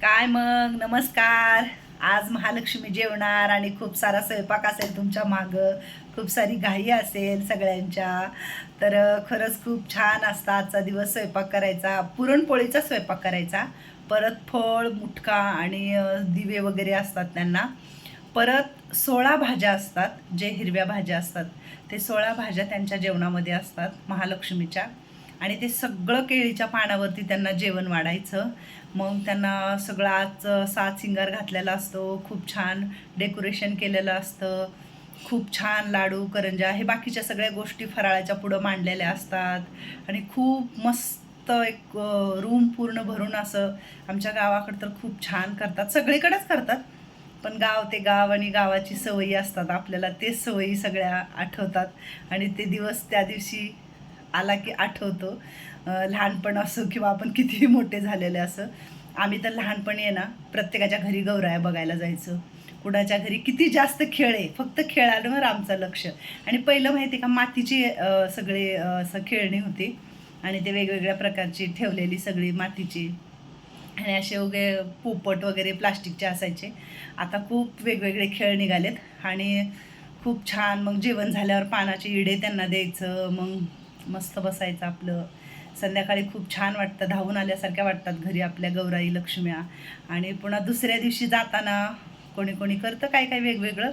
काय मग? नमस्कार. आज महालक्ष्मी जेवणार आणि खूप सारा स्वयंपाक असेल तुमच्या मागं. खूप सारी घाई असेल सगळ्यांच्या. तर खरंच खूप छान असता आजचा दिवस स्वयंपाक करायचा. पुरणपोळीचा स्वयंपाक करायचा. परत फळ मुटका आणि दिवे वगैरे असतात त्यांना. परत सोळा भाज्या असतात जे हिरव्या भाज्या असतात. ते सोळा भाज्या त्यांच्या जेवणामध्ये असतात महालक्ष्मीच्या. आणि ते सगळं केळीच्या पानावरती त्यांना जेवण वाढायचं. मग त्यांना सगळं आज सात सिंगार घातलेला असतो. खूप छान डेकोरेशन केलेलं असतं. खूप छान लाडू करंजा हे बाकीच्या सगळ्या गोष्टी फराळाच्या पुढं मांडलेल्या असतात. आणि खूप मस्त एक रूम पूर्ण भरून असं आमच्या गावाकडं तर खूप छान करतात. सगळीकडेच करतात. पण गाव ते गाव आणि गावाची सवयी असतात. आपल्याला तेच सवयी सगळ्या आठवतात. आणि ते दिवस त्या दिवशी आला की आठवतो. लहानपण असो किंवा आपण कितीही मोठे झालेले असं आम्ही तर लहानपणी आहे ना प्रत्येकाच्या घरी गौराया बघायला जायचो. कुणाच्या घरी किती जास्त खेळ आहे फक्त खेळांवर आमचं लक्ष. आणि पहिलं माहिती आहे का मातीची सगळे असं खेळणी होती. आणि ते वेगवेगळ्या प्रकारची ठेवलेली सगळी मातीची. आणि असे वगैरे पोपट वगैरे प्लास्टिकचे असायचे. आता खूप वेगवेगळे खेळ निघालेत. आणि खूप छान मग जेवण झाल्यावर पानाचे इडे त्यांना द्यायचं मग मस्त बसायचं आपलं. संध्याकाळी खूप छान वाटतं धावून आल्यासारख्या वाटतात घरी आपल्या गौराई लक्ष्म्या. आणि पुन्हा दुसऱ्या दिवशी जाताना कोणी कोणी करतं काय काय वेगवेगळं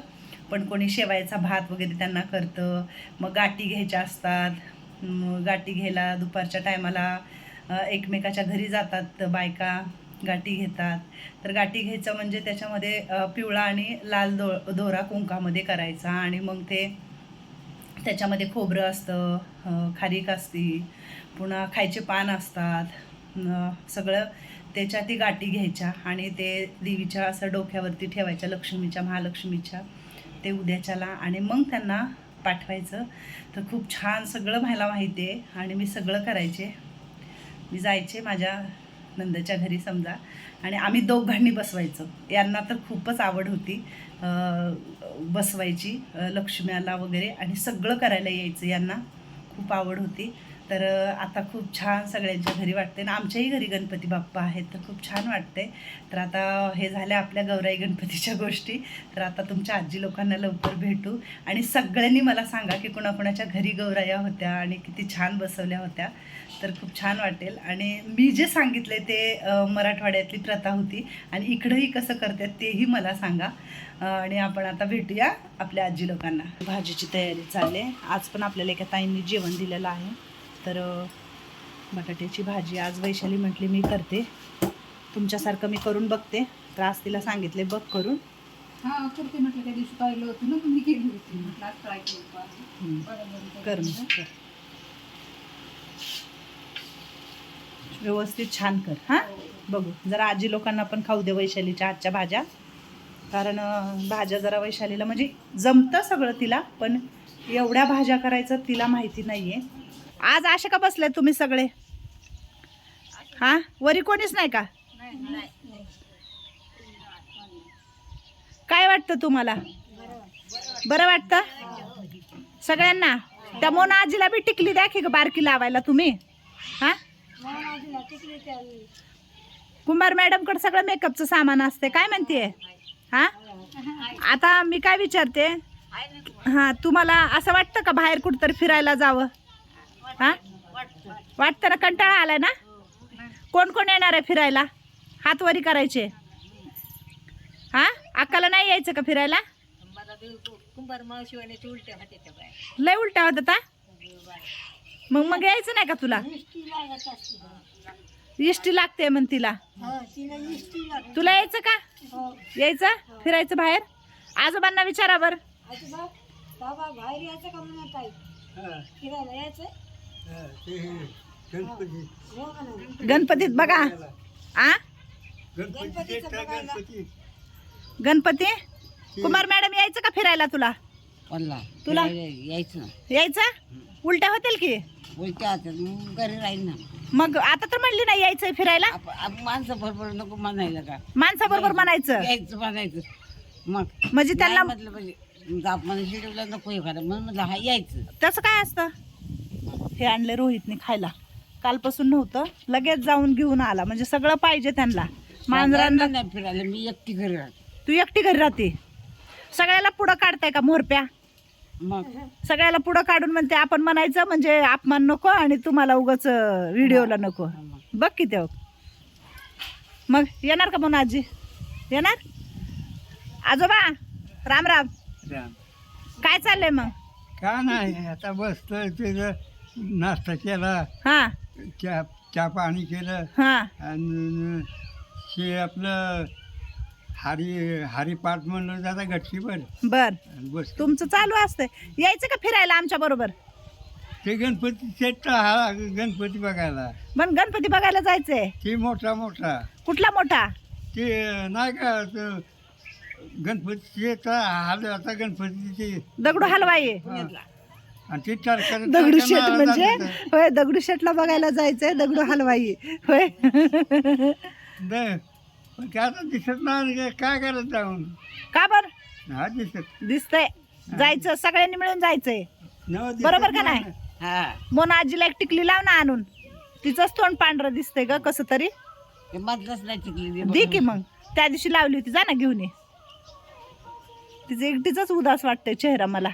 पण कोणी शेवायचा भात वगैरे त्यांना करतं. मग गाठी घ्यायच्या असतात. मग गाठी घ्यायला दुपारच्या टायमाला एकमेकाच्या घरी जातात बायका गाठी घेतात. तर गाठी घ्यायचं म्हणजे त्याच्यामध्ये पिवळा आणि लाल दो दोरा कुंकामध्ये करायचा आणि मग ते त्याच्यामध्ये खोबरं असतं खारीक असती पुन्हा खायचे पान असतात सगळं त्याच्या ती गाठी घ्यायच्या आणि ते देवीच्या असं डोक्यावरती ठेवायच्या लक्ष्मीच्या महालक्ष्मीच्या ते उद्याच्याला आणि मग त्यांना पाठवायचं. तर खूप छान सगळं व्हायला माहिती आहे आणि मी सगळं करायचे. मी जायचे माझ्या नंदच्या घरी समजा. आणि आम्ही दोघांनी बसवायचं. यांना तर खूपच आवड होती बसवायची लक्ष्म्याला वगैरे आणि सगळं करायला यायचं यांना. खूप आवड होती. तर आता खूप छान सगळ्यांच्या घरी वाटते आणि आमच्याही घरी गणपती बाप्पा आहेत तर खूप छान वाटते तर आता हे झाल्या आपल्या गौराई गणपतीच्या गोष्टी. तर आता तुमच्या आजी लोकांना लवकर भेटू. आणि सगळ्यांनी मला सांगा की कुणाकुणाच्या घरी गौराया होत्या आणि किती छान बसवल्या होत्या. तर खूप छान वाटेल. आणि मी जे सांगितले ते मराठवाड्यातली प्रथा होती आणि इकडंही कसं करतात तेही मला सांगा. आणि आपण आता भेटूया आपल्या आजी लोकांना. भाजीची तयारी चालली आहे. आज पण आपल्याला एका ताईंनी जेवण दिलेलं आहे. तर बटाट्याची भाजी आज वैशाली म्हटली मी करते. तुमच्यासारखं मी करून बघते. तर आज तिला सांगितले बघ करून. हा करते म्हटलं त्या दिवशी पाहिलं होतं ना मी केली होती म्हटलं आज ट्राय करू का हम्म. बरोबर कर मग, कर व्यवस्थित छान कर हां? बघू. जरा आजी लोकांना पण खाऊ दे वैशालीच्या आजच्या भाज्या. कारण भाज्या जरा वैशालीला म्हणजे जमतं सगळं तिला पण एवढ्या भाज्या करायचं तिला माहिती नाही आहे आज असे का बसले तुम्ही सगळे? हां? वरी कोणीच नाही का? काय वाटतं तुम्हाला? बरं वाटतं? सगळ्यांना? त्या मोना आजीला बी टिकली द्या की बारकी लावायला तुम्ही? हां? कुंभार मॅडमकडे सगळं मेकअपचं सामान असते काय म्हणते हा? आता मी काय विचारते? हा तुम्हाला असं वाटतं का बाहेर कुठंतरी फिरायला जावं? हा? वाटतं ना? कंटाळा आलाय ना? कोण कोण येणार आहे फिरायला? हातवरी करायचे. हा? अक्काला नाही यायचं का फिरायला? कुंभार लय उलट्या होत आता मग मग यायचं नाही का तुला? इष्टी लागते म्हण तिला. तुला यायचं का? यायचं? फिरायचं बाहेर? आजोबांना विचारा बर. बाबा बाहेर यायचं का म्हणत आहे फिरायला यायचं गणपतीत बघा. आ? गणपती कुमार मॅडम यायचं का फिरायला तुला? तुला? यायचं. यायचं? उलट्या होतील की? उलट्या मग घरी राहील ना. मग आता तर म्हणली नाही यायचंय फिरायला? आप- आप- माणसं बरोबर नको म्हणायला का? माणसाबरोबर म्हणायचं? यायचं म्हणायचं. मग म्हणजे त्यांना नाही म्हटलं म्हणजे शिडवलं नको हे करा म्हणून म्हटलं हा यायचं. तसं काय असतं? हे आणले रोहितने खायला. कालपासून नव्हतं लगेच जाऊन घेऊन आला. म्हणजे सगळं पाहिजे त्यांना. मांजरांना नाही फिरायला मी एकटी घरी राहते. तू एकटी घरी राहते? सगळ्याला पुढं काढताय का मोरप्या? मग. सगळ्याला पुढं काढून म्हणते आपण म्हणायचं म्हणजे अपमान नको आणि तुम्हाला उगाच व्हिडिओला नको. बघ की तेव्हा मग येणार का म्हणून आजी? येणार? आजोबा राम राम. काय चाललंय मग? का नाही आता बसतोय तिथं नाश्ता केला. हा. चहा चहा पाणी केलं. हा. आणि हे आपलं हरी हरिपाठ म्हणलं जाता गटकीवर बर. बस तुमचं चालू असतंय. यायचं का फिरायला आमच्या बरोबर? ते गणपती सेट हा गणपती बघायला. पण गणपती बघायला जायचंय. ते मोठा मोठा. कुठला मोठा? ते नाही का तो गणपतीचा हाल आता गणपतीची दगडू हलवाई. आणि ते टारका दगडू शेट म्हणजे? होय दगडू शेटला बघायला जायचंय दगडू हलवाई. होय. पण ते आता दिसत नाही काय करत जाऊन का बर? हा दिसत. दिसतंय. जायचं सगळ्यांनी मिळून जायचंय. दिसत बरोबर का नाही. हा. मोना आजीला एक टिकली लाव ना आणून. तिचंच तोंड पांढरं दिसतंय ग कसं तरी. ते मधलंच नाही टिकली दे की मग. त्या दिवशी लावली होती जा ना घेऊन ये. तिचं एकटीच उदास वाटतंय चेहरा मला.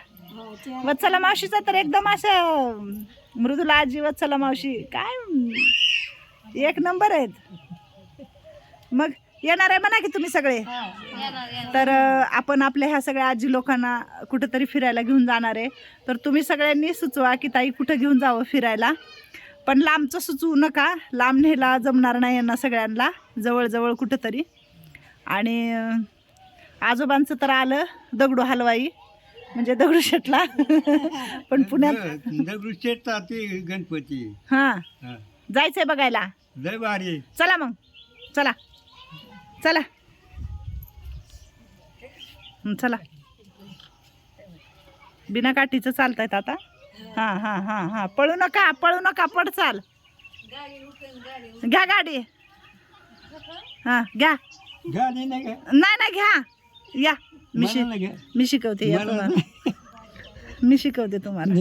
वत्सला मावशीचा तर एकदम असं मृदुला आजी वत्सला मावशी काय एक नंबर आहेत. मग येणार आहे म्हणा की तुम्ही सगळे? तर अं, आपण आपल्या ह्या सगळ्या आजी लोकांना कुठंतरी फिरायला घेऊन जाणार आहे. तर तुम्ही सगळ्यांनी सुचवा की ताई कुठं घेऊन जावं फिरायला? पण लांबचं सुचवू नका. लांब न्यायला जमणार नाही यांना सगळ्यांना. जवळजवळ कुठंतरी. आणि आजोबांचं तर आलं दगडू हलवाई. म्हणजे दगडूशेठला पण पुण्यात दगडूशेठ ते गणपती. हां. हा. जायचंय बघायला. लय भारी चला मग. चला. चला. चला. बिना काठीचं चालतायत आता. हां हां हां हां. पळू नका पळू नका पड चाल. घ्या गाडी. हां घ्या. नाही नाही नाही घ्या. या. मी शिक? मी शिकवते या तुम्हाला. मी शिकवते तुम्हाला?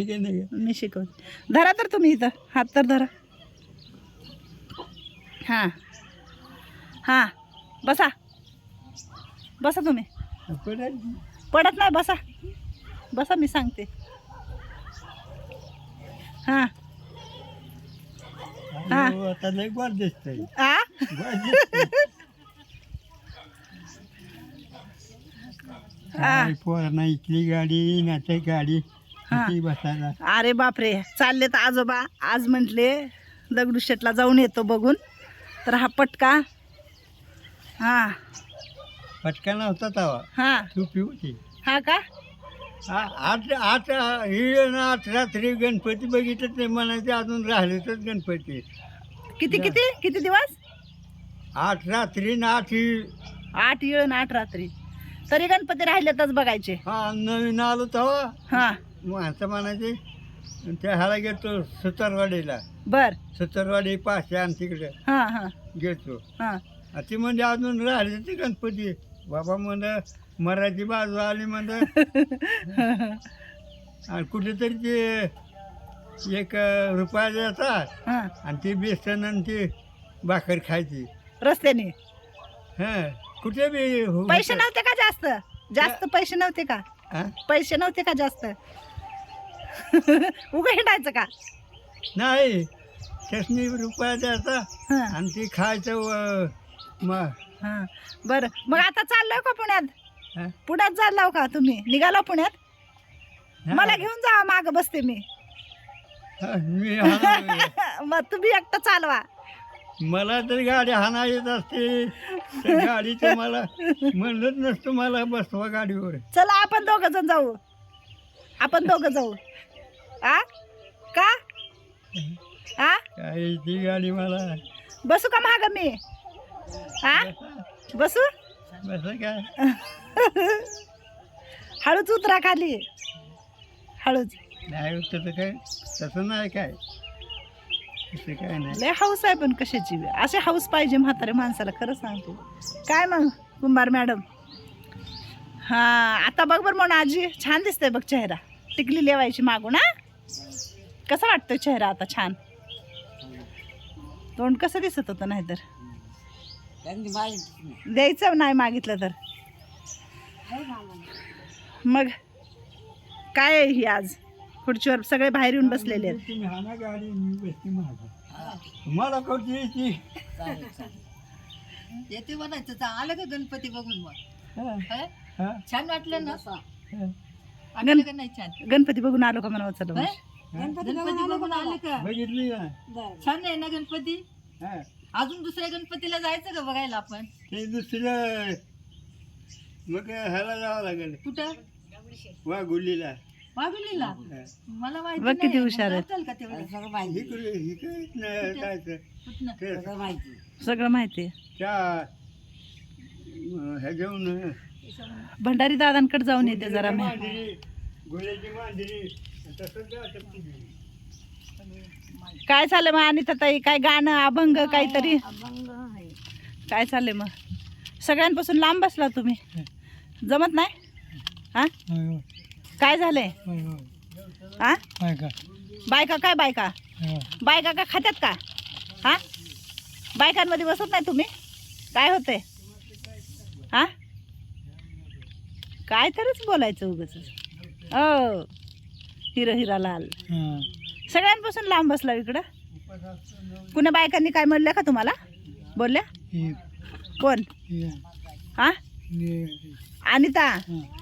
मी शिकवते. धरा तर तुम्ही इथं. हात तर धरा. हां. हां. बसा. बसा तुम्ही. पडत नाही बसा. बसा मी सांगते. हां. हा. आता लय गोड दिसतंय आ पोरांना इथली गाडी ना ते गाडी हा. बसायला. अरे बापरे. चालले तर आजोबा. आज म्हटले दगडूशेठला जाऊन येतो बघून. तर हा पटका हां. पटका नव्हता तवा. हां. टोपी होती हा का? आ- आठ आठ ही आठ रात्री गणपती बघितलं ते म्हणायचे अजून राहिले तर गणपती. किती किती? किती दिवस? आठ रात्री ना आठ ही आठ येळ आणि आठ रात्री. तरी गणपती राहिलेतच बघायचे. हा नवीन आलो तेव्हा हा. माणसं म्हणायचे त्या ह्याला गेलो सुतारवाडीला. बर. सुतारवाडी पाचशे आणि तिकडे. हा हा. गेलो हा. ती म्हणजे अजून राहिले ते गणपती. बाबा म्हण मराठी बाजू आली म्हण आणि कुठेतरी ते एक रुपया देतात हा. आणि ते बेसन आणि ते भाकर खायची. रस्त्याने. हं कुठे बी हो- पैसे नव्हते का जास्त? जास्त पैसे नव्हते का? हं? पैसे नव्हते का जास्त? उगा हिंडायचं का? नाही त्यासनी रुपया द्यायचा हा. आणि ते खायचं व- मग? हा. बरं. मग आता चाललोय का पुण्यात? हं? पुण्यात चाललाव का तुम्ही? निघाला पुण्यात. मला घेऊन जावा माग बसते मी. हं, मी हाणावं. मग तुम्ही एकटं चालवा. मला तर गाडी हाना येत असते. त्या गाडीचं मला म्हणलंच नसतं मला बसवा गाडीवर. चला आपण दोघ जण जाऊ. आपण दोघ जाऊ. आ? का? आ? काय ती गाडी मला? बसू का माग मी? आ बसू? हळूच उतरा खाली. हळूच. नाही तसं काय? तसं नाही काय? तसं काय नाही. लय हाऊस आहे पण कशाची. असे हाऊस पाहिजे म्हातारे माणसाला खरं सांगते. काय मग कुंभार मॅडम? हा आता बघ बरं म्हणून आजी छान दिसतंय बघ चेहरा. टिकली लेवायची मागून हा? कसा वाटतोय चेहरा आता छान? तोंड कसं दिसत होतं नाहीतर? त्यांनी माहिती नाही. द्यायचं नाही मागितलं तर. मग काय आहे ही आज? खुर्चीवर सगळे बाहेर येऊन बसलेले आहेत. तुम्ही हाना गाडी मी बसते माझं मला कवची यायची? चालेल चालेल. येते म्हणायचं तर आलं का गणपती बघून मग? हा, हं? हा, छान वाटलं ना? हा. आलं का नाही छान? गणपती बघून आलो का म्हणा चला? मग. गणपती बघून गणपती आले बघून आले का? बघितली ना बरं. छान आहे ना गणपती? हा. अजून दुसऱ्या गणपतीला जायचं का बघायला आपण? ते दुसरं मग ह्याला जावं लागेल. कुठं? वा गुल्लीला. वाघुलीला. मला माहिती बघ किती नाही. हुशार आहे. का तेवढं? सगळं माहिती. इकडे इकडे न- काय ते- कुठनं? ते सगळं माहिती. सगळं माहिती आहे. त्या अं, ह्या घेऊन भंडारी दादांकडे जाऊन येते जरा मी. गोळ्याची मांजरी तसंच. काय चाललंय मग आणि ताई? काय गाणं अभंग काहीतरी? काय चाललंय मग? सगळ्यांपासून लांब बसला तुम्ही. जमत नाही? हा? काय झालंय? हा? बायका काय बायका? बायका का खात्यात का? हा? बायकांमध्ये बसत नाही तुम्ही? काय होते हा? काय तरच बोलायचं उगच हो. हिरो हिरा लाल. सगळ्यांपासून लांब बसला इकडं? कुण्या बायकांनी काय म्हणलं का तुम्हाला? बोलल्या? कोण? हा? अनिता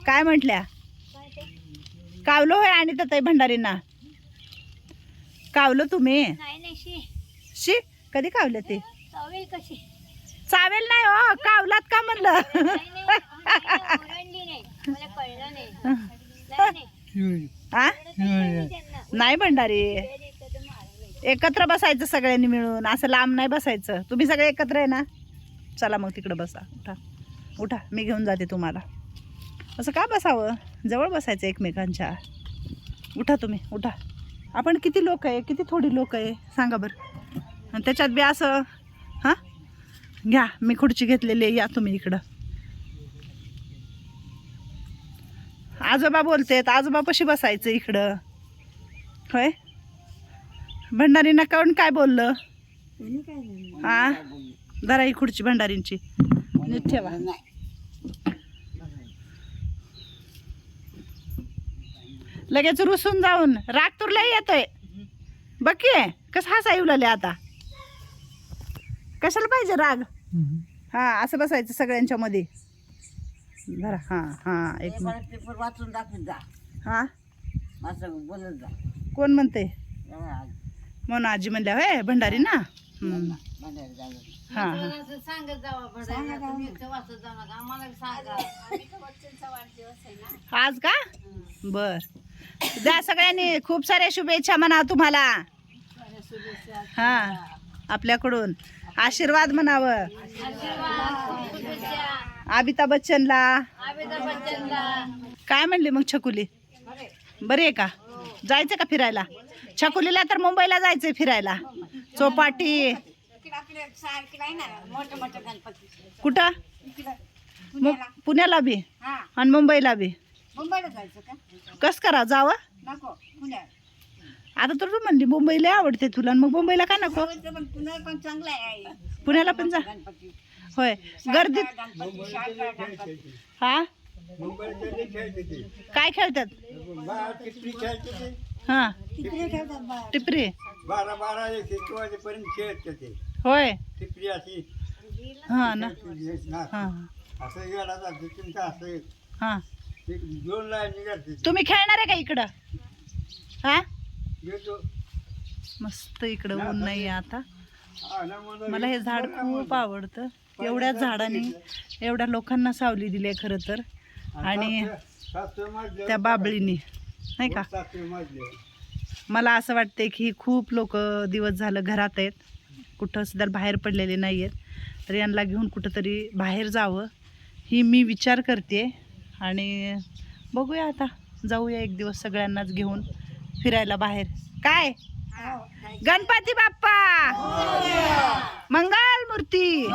काय म्हटल्या? कावलो होय अनिता ताई भंडारींना? कावलो तुम्ही? शी. कधी कावले ते? चावेल नाही हो कावलात का म्हणलं? हा? नाही भंडारी. एकत्र बसायचं सगळ्यांनी मिळून. असं लांब नाही बसायचं. तुम्ही सगळे एकत्र आहे ना? चला मग तिकडं बसा. उठा. उठा. मी घेऊन जाते तुम्हाला. असं का बसावं? जवळ बसायचं एकमेकांच्या. उठा तुम्ही. उठा. आपण किती लोक आहे? किती थोडी लोक आहे? सांगा बरं. आणि त्याच्यात बी असं हां? घ्या. मी खुर्ची घेतलेली आहे. या तुम्ही इकडं. आजोबा बोलतेत. आजोबा कशी बसायचं इकडं? होय? भंडारींना काऊन काय बोललं? हा? धरा ही खुर्ची भंडारींची. नीट ठेवा. नाही लगेच रुसून जाऊन. राग तुरला येतोय. बघ कसं हसा येऊ लागले आता. कशाला पाहिजे राग? हा असं बसायचं सगळ्यांच्या मध्ये धरा हा हा एक वाचून दाखवत जा. हा? बोलत जा. कोण म्हणते? म्हणून आजी म्हणल्या होय भंडारी ना? हा हा. आज का? बर. द्या सगळ्यांनी खूप साऱ्या शुभेच्छा म्हणा तुम्हाला. हा आपल्याकडून. आशीर्वाद म्हणावं. अमिताभ बच्चनला. काय म्हणली मग छकुली? बरी आहे का? जायचं का फिरायला? छकुलीला तर मुंबईला जायचंय फिरायला. चौपाटी. कुठं? मु- पुण्याला बी? आणि मुंबईला बी? मुंबईला जायचं का कस करा जावं? नको पुण्यात आता तर तू म्हणली मुंबईला आवडते तुला आणि मग मुंबईला का नको? जवळचं पण पण चांगलं आहे पुण्याला पण जा. गणपती होय. गर्दीत गणपती गणपती हा? खेळते ते. काय खेळतात? बारा टिपरी खेळते ते. हा. तिकडे ठेवतात बा टिपरी. बारा बारा एक एक वाजेपर्यंत खेळते ते. होय. टिपरी अशी. हा ना. हा. असं गेला जाते तुमचं असं. हा. एक दोन लाईन निघाते तुम्ही खेळणार आहे का इकडं? हा? येतो. मस्त इकडं ऊन नाही आहे आता. हा ना मला हे झाड खूप आवडतं. एवढ्या झाडाने एवढ्या लोकांना सावली दिली आहे खरं तर. आणि त्या बाबळीनी नाही का? मला असं वाटते की खूप लोक दिवस झालं घरात आहेत. कुठं सुद्धा बाहेर पडलेले नाही आहेत. तर यांना घेऊन कुठंतरी बाहेर जावं ही मी विचार करते. आणि बघूया आता जाऊया एक दिवस सगळ्यांनाच घेऊन फिरायला बाहेर. काय? गणपती बाप्पा! मंगल मूर्ती